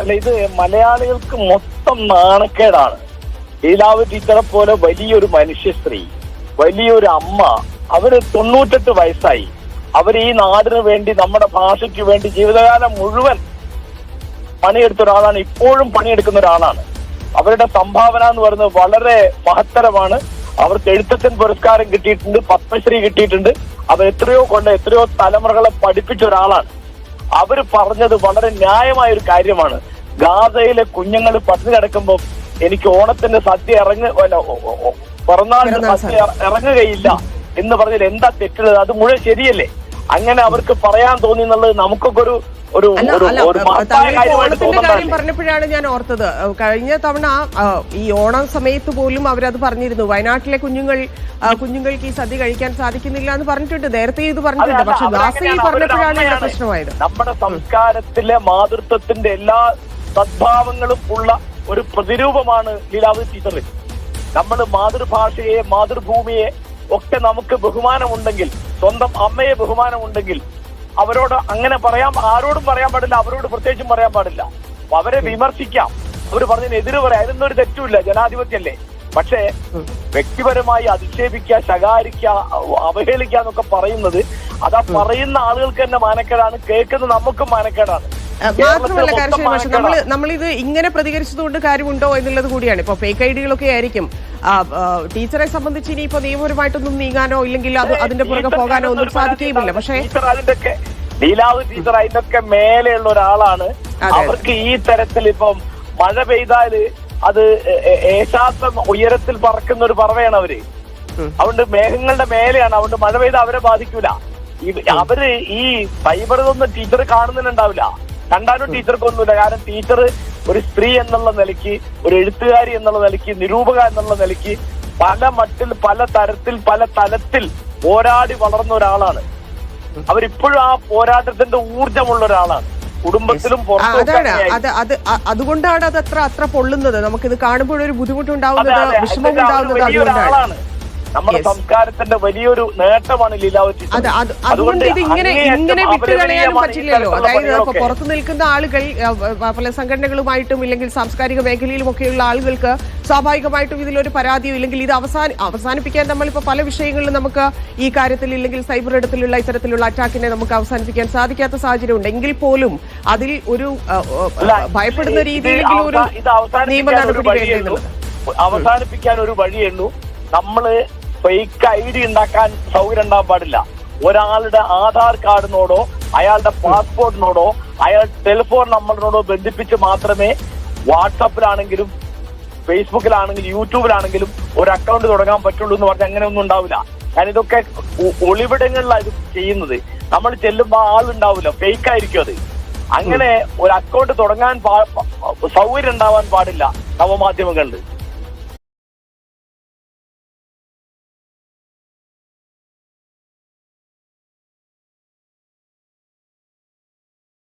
അല്ല ഇത് മലയാളികൾക്ക് മൊത്തം നാണക്കേടാണ്. ലീലാവ് ടീച്ചറെ പോലെ വലിയൊരു മനുഷ്യ സ്ത്രീ വലിയൊരു അമ്മ അവർ തൊണ്ണൂറ്റെട്ട് വയസ്സായി. അവർ ഈ നാടിന് വേണ്ടി നമ്മുടെ ഭാഷയ്ക്ക് വേണ്ടി ജീവിതകാലം മുഴുവൻ പണിയെടുത്ത ഒരാളാണ് ഇപ്പോഴും പണിയെടുക്കുന്ന ഒരാളാണ്. അവരുടെ സംഭാവന എന്ന് പറയുന്നത് വളരെ മഹത്തരമാണ്. അവർക്ക് എഴുത്തച്ഛൻ പുരസ്കാരം കിട്ടിയിട്ടുണ്ട് പത്മശ്രീ കിട്ടിയിട്ടുണ്ട്. അവർ എത്രയോ കൊണ്ട് എത്രയോ തലമുറകളെ പഠിപ്പിച്ച ഒരാളാണ്. അവർ പറഞ്ഞത് വളരെ ന്യായമായ ഒരു കാര്യമാണ്. ഗാസയിലെ കുഞ്ഞുങ്ങൾ പട്ടിണി കിടക്കുമ്പോൾ എനിക്ക് ഓണത്തിന്റെ സദ്യ ഇറങ്ങ പിറന്നാളിന്റെ സദ്യ ഇറങ്ങുകയില്ല എന്ന് പറഞ്ഞാൽ എന്താ തെറ്റുള്ളത്? അത് മുഴുവൻ ശരിയല്ലേ? അങ്ങനെ അവർക്ക് പറയാൻ തോന്നി എന്നുള്ളത് നമുക്കൊക്കെ ഒരു ഒരു ഓണത്തിന്റെ കാര്യം പറഞ്ഞപ്പോഴാണ് ഞാൻ ഓർത്തത്. കഴിഞ്ഞ തവണ ഈ ഓണം സമയത്ത് പോലും അവരത് പറഞ്ഞിരുന്നു. വയനാട്ടിലെ കുഞ്ഞുങ്ങൾ കുഞ്ഞുങ്ങൾക്ക് ഈ സദ്യ കഴിക്കാൻ സാധിക്കുന്നില്ല എന്ന് പറഞ്ഞിട്ടുണ്ട്. നേരത്തെ ഇത് പറഞ്ഞിട്ടുണ്ട്. പക്ഷെ ദാസയിൽ പറഞ്ഞപ്പോഴാണ് ഇവിടെ. പ്രശ്നമായത്. നമ്മുടെ സംസ്കാരത്തിലെ മാതൃത്വത്തിന്റെ എല്ലാ സദ്ഭാവങ്ങളും ഉള്ള ഒരു പ്രതിരൂപമാണ് ലീലാവതി ടീച്ചറിൽ നമ്മൾ മാതൃഭാഷയെ മാതൃഭൂമിയെ ഒക്കെ നമുക്ക് ബഹുമാനമുണ്ടെങ്കിൽ സ്വന്തം അമ്മയെ ബഹുമാനമുണ്ടെങ്കിൽ അവരോട് അങ്ങനെ പറയാം ആരോടും പറയാൻ പാടില്ല അവരോട് പ്രത്യേകിച്ചും പറയാൻ പാടില്ല. അവരെ വിമർശിക്കാം. അവർ പറഞ്ഞതിന് എതിര് പറയാം. അതിനൊന്നും ഒരു തെറ്റുമില്ല. ജനാധിപത്യല്ലേ. പക്ഷേ വ്യക്തിപരമായി അധിക്ഷേപിക്കുക ശകാരിക്കുക അവഹേളിക്കുക എന്നൊക്കെ പറയുന്നത് അതാ പറയുന്ന ആളുകൾക്ക് തന്നെ മാനക്കേടാണ് കേൾക്കുന്ന നമുക്കും മാനക്കേടാണ്. മാത്രമല്ല കാര്യം പക്ഷെ നമ്മൾ. നമ്മളിത് ഇങ്ങനെ പ്രതികരിച്ചതുകൊണ്ട് കാര്യമുണ്ടോ എന്നുള്ളത് കൂടിയാണ്. ഇപ്പൊ ഫേക്ക് ഐഡികളൊക്കെ ആയിരിക്കും. ടീച്ചറെ സംബന്ധിച്ച് ഇനിയിപ്പോ നിയമപരമായിട്ടൊന്നും നീങ്ങാനോ ഇല്ലെങ്കിൽ അത് അതിന്റെ പുറകെ പോകാനോ ഒന്നും സാധിക്കുകയുമില്ല. പക്ഷേ അതിന്റെയൊക്കെ ലീലാവ് ടീച്ചർ അതിനൊക്കെ മേലെയുള്ള ഒരാളാണ്. അവർക്ക് ഈ തരത്തിൽ ഇപ്പം മഴ പെയ്താൽ അത് ഏ- ഏ- ഏശാത്ത ഉയരത്തിൽ പറക്കുന്ന ഒരു പറവയാണ് അവർ. അതുകൊണ്ട് മേഘങ്ങളുടെ മേലെയാണ്. അതുകൊണ്ട് മഴ പെയ്ത അവരെ ബാധിക്കൂല. അവർ ഈ സൈബർ ഒന്നും ടീച്ചർ കാണുന്നുണ്ടാവില്ല കണ്ടാലും ടീച്ചർക്കൊന്നുമില്ല. കാരണം ടീച്ചർ ഒരു സ്ത്രീ എന്നുള്ള നിലയ്ക്ക് ഒരു എഴുത്തുകാരി എന്നുള്ള നിലയ്ക്ക് നിരൂപക എന്നുള്ള നിലയ്ക്ക് പല മട്ടിൽ പല തരത്തിൽ പല തലത്തിൽ പോരാടി വളർന്ന ഒരാളാണ്. അവരിപ്പോഴും ആ പോരാട്ടത്തിന്റെ ഊർജമുള്ള ഒരാളാണ്. കുടുംബത്തിലും അതാണ്. അത് അത് അതുകൊണ്ടാണ് അത് അത്ര അത്ര പൊള്ളുന്നത്. നമുക്കിത് കാണുമ്പോഴൊരു ബുദ്ധിമുട്ടുണ്ടാവുന്നത്. വിഷമം ഉണ്ടാവുന്നത് അതുകൊണ്ടാണ്. നമ്മുടെ. സംസ്കാരത്തിന്റെ വലിയൊരു നേട്ടമാണ് ലീലാവതി അത് അത് അതുകൊണ്ട് ഇത് ഇങ്ങനെ ഇങ്ങനെ വിട്ടുകളയാനും പറ്റില്ലല്ലോ. അതായത് പുറത്തു നിൽക്കുന്ന ആളുകൾ പല സംഘടനകളുമായിട്ടും ഇല്ലെങ്കിൽ സാംസ്കാരിക മേഖലയിലും ഒക്കെയുള്ള ആളുകൾക്ക് സ്വാഭാവികമായിട്ടും ഇതിലൊരു പരാതിയോ ഇല്ലെങ്കിൽ ഇത് അവസാന അവസാനിപ്പിക്കാൻ നമ്മളിപ്പോ പല വിഷയങ്ങളിലും നമുക്ക് ഈ കാര്യത്തിൽ ഇല്ലെങ്കിൽ സൈബർ ഇടത്തിലുള്ള ഇത്തരത്തിലുള്ള അറ്റാക്കിനെ നമുക്ക് അവസാനിപ്പിക്കാൻ സാധിക്കാത്ത സാഹചര്യം ഉണ്ട് എങ്കിൽ പോലും അതിൽ ഒരു ഭയപ്പെടുന്ന രീതിയിലെങ്കിലും ഒരു നിയമ നടപടി അവസാനിപ്പിക്കാൻ ഒരു വഴിയുള്ളൂ നമ്മൾ ഫേക്ക് ഐ ഡി ഉണ്ടാക്കാൻ സൗകര്യം ഉണ്ടാകാൻ പാടില്ല. ഒരാളുടെ ആധാർ കാർഡിനോടോ അയാളുടെ പാസ്പോർട്ടിനോടോ അയാൾ ടെലിഫോൺ നമ്പറിനോടോ ബന്ധിപ്പിച്ച് മാത്രമേ വാട്സാപ്പിലാണെങ്കിലും ഫേസ്ബുക്കിലാണെങ്കിലും യൂട്യൂബിലാണെങ്കിലും ഒരു അക്കൗണ്ട് തുടങ്ങാൻ പറ്റുള്ളൂ എന്ന് പറഞ്ഞാൽ അങ്ങനെ ഒന്നും ഉണ്ടാവില്ല. കാരണം ഇതൊക്കെ ഒളിവിടങ്ങളിലാണ് ഇത് ചെയ്യുന്നത്. നമ്മൾ ചെല്ലുമ്പോൾ ആളുണ്ടാവില്ല ഫേക്ക് ആയിരിക്കും അത്. അങ്ങനെ ഒരു അക്കൗണ്ട് തുടങ്ങാൻ സൗകര്യം ഉണ്ടാവാൻ പാടില്ല നവമാധ്യമങ്ങളിൽ.